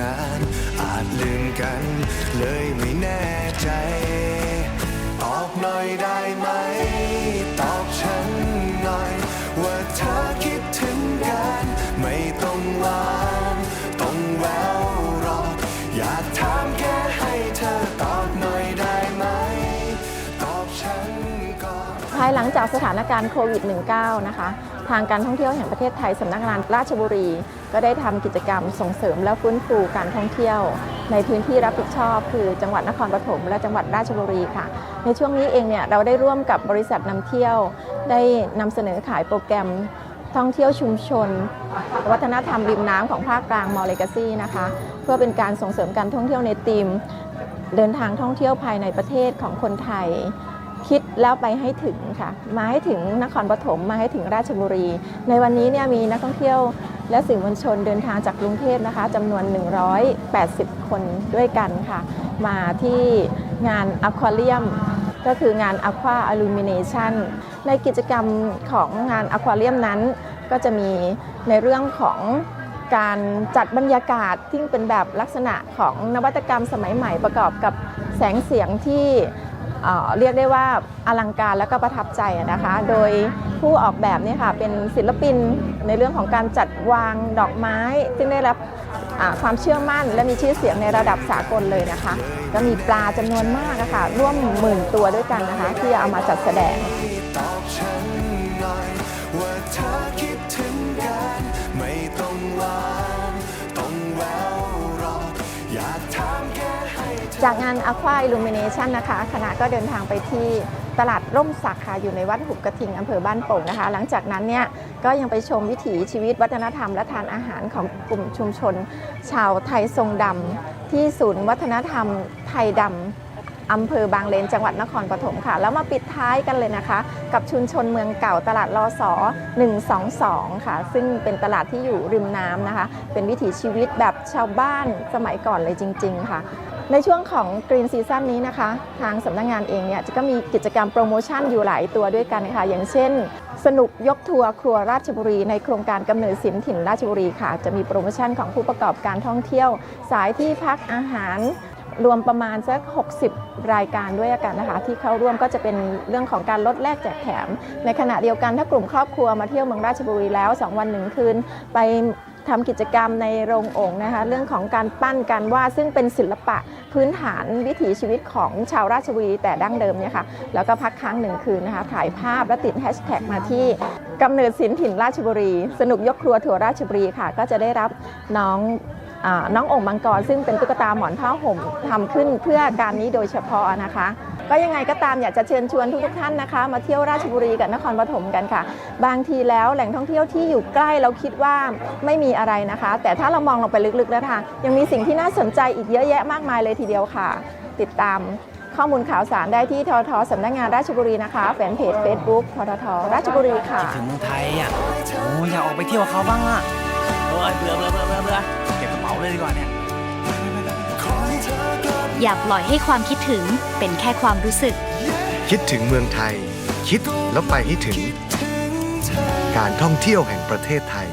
นาน อาจลืมกัน เลยไม่แน่ใจ ตอบหน่อยได้ไหม ตอบฉันหน่อย ว่าเธอคิดถึงกัน ไม่ต้องหวานต้องแววหรอก อยากถามแค่ให้เธอตอบหน่อยได้ไหม ตอบฉันก่อน ภายหลังจากสถานการณ์โควิด -19 นะคะ ทางการท่องเที่ยวแห่งประเทศไทยสำนักงานราชบุรี ก็ได้ทำกิจกรรมส่งเสริมและฟื้นฟูการท่องเที่ยว ในพื้นที่รับผิดชอบ คือจังหวัดนครปฐมและจังหวัดราชบุรีค่ะ ในช่วงนี้เองเนี่ยเราได้ร่วมกับบริษัทนำเที่ยว ได้นำเสนอขายโปรแกรมท่องเที่ยวชุมชน วัฒนธรรมริมน้ำของภาคกลางมอลเลกาซีนะคะ เพื่อเป็นการส่งเสริมการท่องเที่ยวในธีม เดินทางท่องเที่ยวภายในประเทศของคนไทยคิดแล้วไปให้ถึงค่ะ มาให้ถึงนครปฐมมาให้ถึงราชบุรี ในวันนี้เนี่ยมีนักท่องเที่ยว และสื่อมวลชนเดินทางจากกรุงเทพนะคะจำนวน 180 คนด้วยกันค่ะ มาที่งานอควาเรียมก็คืองาน Aqua Illumination ในกิจกรรมของงานอควาเรียมนั้น ก็จะมีในเรื่องของการจัดบรรยากาศที่เป็นแบบลักษณะของนวัตกรรมสมัยใหม่ประกอบกับแสงเสียงที่ เรียกได้ว่าอลังการและก็ประทับใจนะคะ โดยผู้ออกแบบนี่ค่ะเป็นศิลปินในเรื่องของการจัดวางดอกไม้ ซึ่งได้รับความเชื่อมั่นและมีชื่อเสียงในระดับสากลเลยนะคะ ก็มีปลาจำนวนมากอะค่ะร่วมหมื่นตัวด้วยกันนะคะ ที่เอามาจัดแสดง จากงาน Aqua Illumination นะคะ คณะก็เดินทางไปที่ตลาดร่มสักค่ะอยู่ในวัดหุบกระทิงอำเภอบ้านโป่งนะคะ หลังจากนั้นเนี่ยก็ยังไปชมวิถีชีวิตวัฒนธรรมและทานอาหารของกลุ่มชุมชน ชาวไทยทรงดำที่ศูนย์วัฒนธรรมไทยดำอำเภอบางเลนจังหวัดนครปฐมค่ะ แล้วมาปิดท้ายกันเลยนะคะ กับชุมชนเมืองเก่าตลาดลอสอ122 ค่ะ ซึ่งเป็นตลาดที่อยู่ริมน้ำนะคะ เป็นวิถีชีวิตแบบชาวบ้านสมัยก่อนเลยจริง ๆ ค่ะ ในช่วงของ Green Season นี้นะคะ ทางสำนักงงานเองเนี่ยจะก็มีกิจกรรมโปรโมชั่นอยู่หลายตัวด้วยกันค่ะ อย่างเช่น สนุกยกทัวร์ครัวราชบุรีในโครงการกำเนิดสินถิ่นราชบุรีค่ะ จะมีโปรโมชั่นของผู้ประกอบการท่องเที่ยว สายที่พักอาหารรวมประมาณสัก 60 รายการด้วยกันนะคะ ที่เข้าร่วมก็จะเป็นเรื่องของการลดแลกแจกแถม ในขณะเดียวกันถ้ากลุ่มครอบครัวมาเที่ยวเมืองราชบุรีแล้ว 2 วันหนึ่งคืนไป ทำกิจกรรมในโรงโอ่งนะคะ เรื่องของการปั้นการวาดซึ่งเป็นศิลปะพื้นฐานวิถีชีวิตของชาวราชบุรีแต่ดั้งเดิมเนี่ยค่ะแล้วก็พักค้างหนึ่งคืนนะคะ ถ่ายภาพและติดแฮชแท็กมาที่กำเนิดสินถิ่นราชบุรี สนุกยกครัวถั่วราชบุรีค่ะ ก็จะได้รับน้องอน้ององค์มังกร ซึ่งเป็นตุ๊กตาหมอนผ้าห่มทำขึ้นเพื่อการนี้โดยเฉพาะนะคะ ก็ยังไงก็ตามอยากจะเชิญชวนทุกๆท่านนะคะ มาเที่ยวราชบุรีกับนครปฐมกันค่ะ บางทีแล้วแหล่งท่องเที่ยวที่อยู่ใกล้เราคิดว่าไม่มีอะไรนะคะ แต่ถ้าเรามองลงไปลึกๆแล้วค่ะยังมีสิ่งที่น่าสนใจอีกเยอะแยะมากมายเลยทีเดียวค่ะ ติดตามข้อมูลข่าวสารได้ที่ททสำนักงานราชบุรีนะคะแฟนเพจ Facebook ทททราชบุรีค่ะถึงเมืองไทยอะโอ้อยากออกไปเที่ยวเขาบ้างอะเออเบื่อเบื่อเบื่อเบื่อเก็บกระเป๋าเลยดีกว่าเนี่ย อย่าปล่อยให้ความคิดถึงเป็นแค่ความรู้สึก คิดถึงเมืองไทย คิดแล้วไปให้ถึง การท่องเที่ยวแห่งประเทศไทย